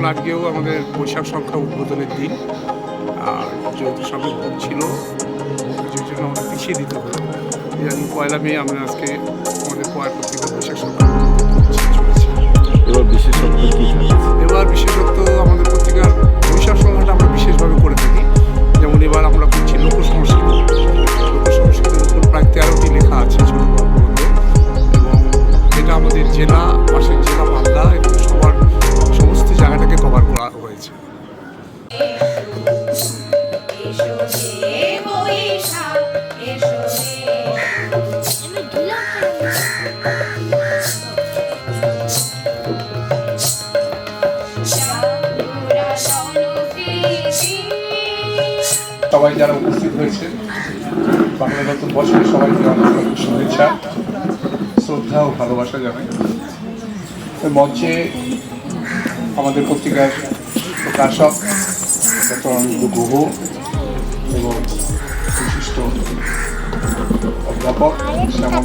মতন আজকেও আমাদের বৈশাখ সংখ্যা উদ্বোধনের দিন। আর যেহেতু সামনে ভোট ছিল যে জন্য আমাদের পিছিয়ে দিতে হলো জানি পয়লা মে আমরা আজকে আমাদের পয় পত্রিকা বৈশাখ সংখ্যা এবার বিশেষত্ব কি এবার বিশেষত্ব আমাদের পত্রিকার বৈশাখ সংখ্যাটা আমরা বিশেষভাবে করে থাকি। যেমন এবার আমরা করছি লোক সংস্কৃতি লোক সংস্কৃতির উপর প্রায় তেরোটি লেখা আছে ছোট সবাই যারা উপস্থিত হয়েছে বাংলা নতুন বছরে সবাইকে অনেক অনেক শুভেচ্ছা, শ্রদ্ধা ও ভালোবাসা জানাই মঞ্চে আমাদের পত্রিকার প্রকাশক ডক্টর গুহ এবং বিশিষ্ট অধ্যাপক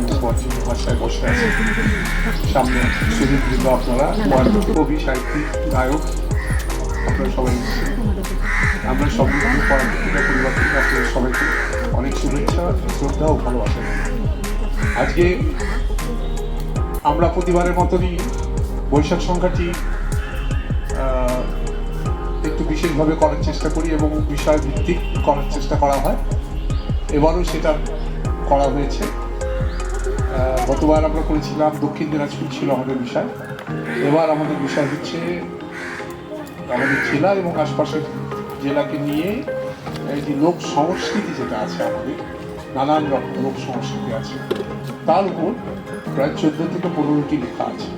মুখার্জি ভাষায় বসে আছে সামনে সুদীপ আপনারা কবি, সাহিত্যিক, গায়ক, আপনারা সবাই। আমরা সমৃদ্ধ পরবর্তীকা পরিবার থেকে আপনাদের সবাইকে অনেক শুভেচ্ছা, শ্রদ্ধা ও ভালোবাসা আজকে আমরা প্রতিবারের মতনই বৈশাখ সংখ্যাটি একটু বিশেষভাবে করার চেষ্টা করি এবং বিষয় ভিত্তিক করার চেষ্টা করা হয়। এবারও সেটা করা হয়েছে। গতবার আমরা করেছিলাম, দক্ষিণ দিনাজপুর ছিল আমাদের বিষয়। এবার আমাদের বিষয় হচ্ছে আমাদের জেলা এবং আশপাশের জেলাকে নিয়ে একটি লোক সংস্কৃতি যেটা আছে আমাদের, নানান রকম লোক সংস্কৃতি আছে। তার উপর প্রায় চোদ্দ থেকে পনেরোটি লেখা আছে।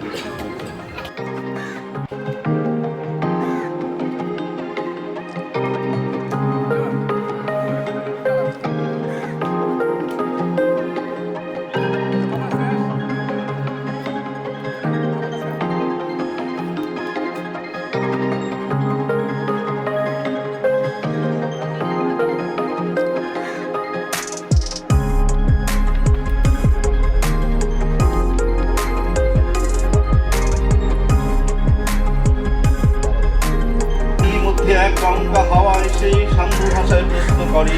করে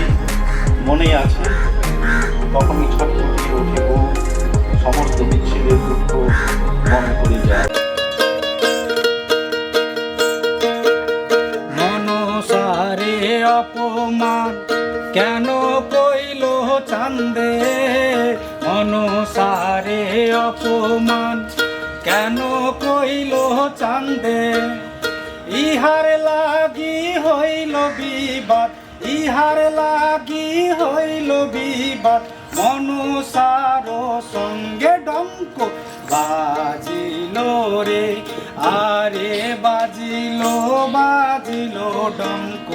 মনে আছে। তখনই ছটফটিয়ে ওঠে বউ, সমস্ত বিচ্ছেদের দুঃখ মনে করে যায়। অপমান কেন কইল চান্দে? মনসারে অপমান কেন কইল চান্দে? ইহার লাগি হইল বিবাদ ইহার লাগি হইল বিবাদ। মনুষার সঙ্গে ডঙ্ক বাজিল রে আরে বাজিল বাজিল ডঙ্ক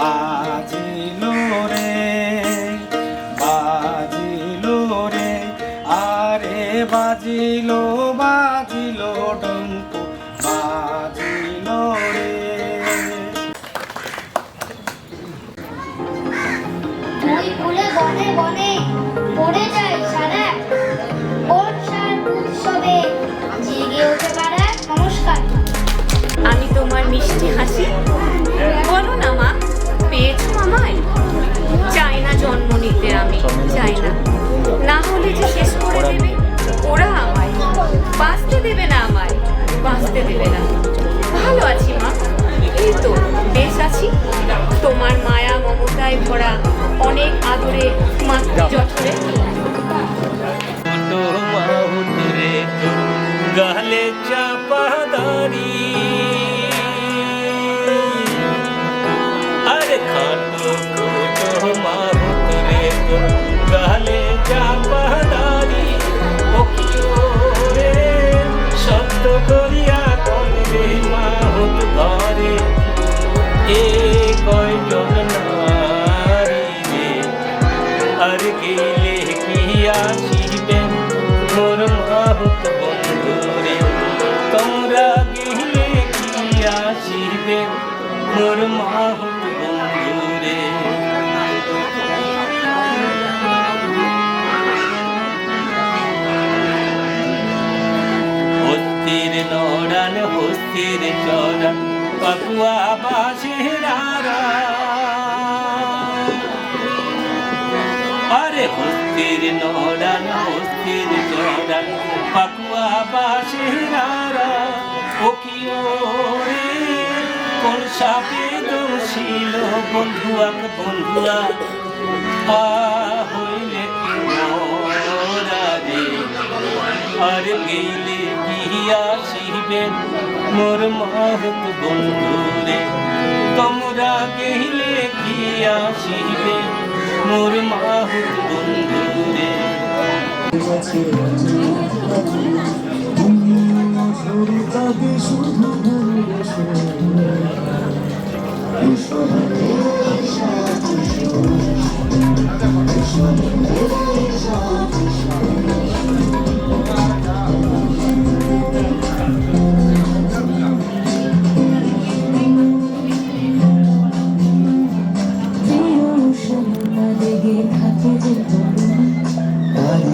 বাজিল। আরে হস্তির নড়ান হস্তির চড়ান পাকুয়া বাসের ও কি ওরে, কোন সাপে দোষিল বন্ধুয়াক বন্ধুয়া আ হইলে আর গেলে গিয়া শিবেন মোর মহত বন্ধুরে তোমরা গেলে গিয়া শিবেন মোর মহত বন্ধুরে থাকে পারে ছবি আঁকি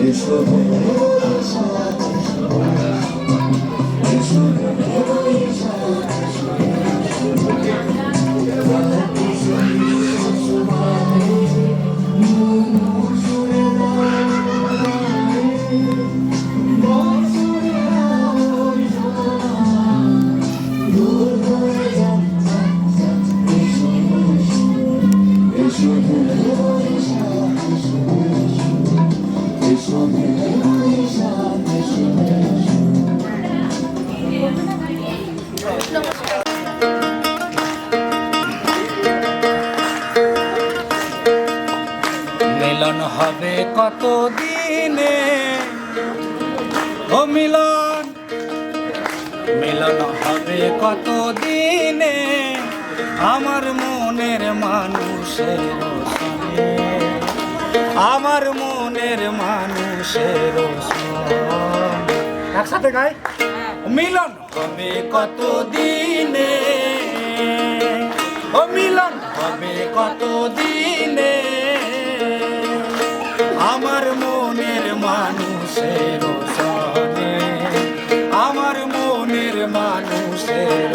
এসো এসো কত দিনে ও মিলন মিলন হবে কত দিনে আমার মনের মানুষের আমার মনের মানুষের একসাথে গাই? মিলন হবে কত দিনে ও মিলন হবে কত দিনে আমার মনের মানুষের সনে আমার মনের মানুষের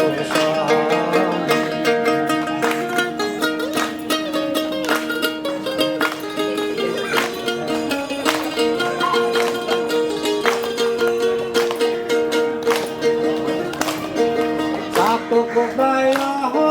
প্রায় নিশি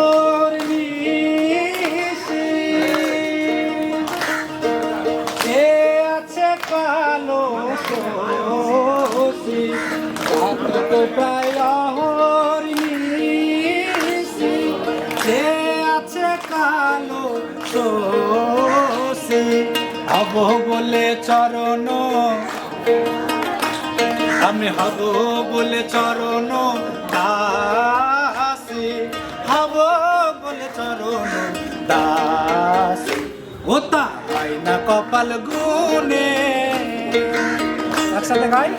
কালো শোষী হব বলে চরণ। আমি হব বলে চরণ দাসী। হব বলে চরণ দাসী। ও তাই না কপাল গুনে একসাথে গাই।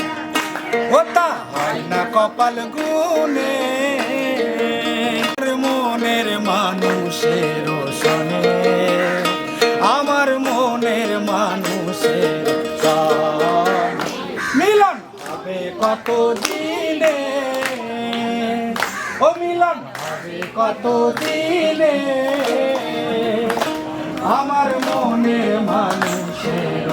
ও তাই না কপাল গুনে মনের মানুষের সনে, আমার মনের মানুষের মিলন হবে কত দিনে, ও মিলন হবে কত দিনে, আমার মনের মানুষের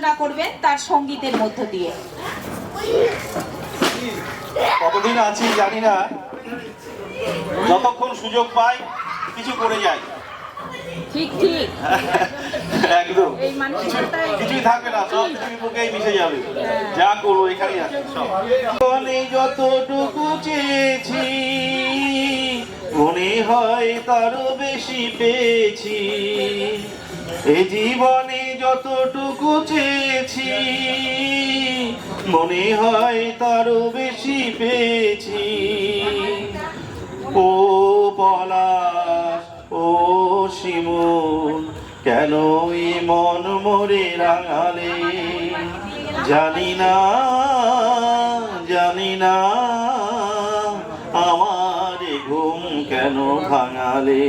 ঘোষণা করবেন তার সঙ্গীতের মধ্য দিয়ে। কতদিন আছি জানি না। যতক্ষণ সুযোগ পাই কিছু করে যাই। ঠিক ঠিক। একদম। কিছুই থাকবে না সব বুকেই মিশে যাবে। যা করব আছে সব। যতটুকু চেয়েছি মনে হয় তারও বেশি পেয়েছি। এ জীবনে যতটুকু চেয়েছি, মনে হয় তারও বেশি পেয়েছি। ও পলাশ, ও শিমুল, কেন এ মন মোরে রাঙালে? জানি না জানি না, আমার ঘুম কেন ভাঙালে?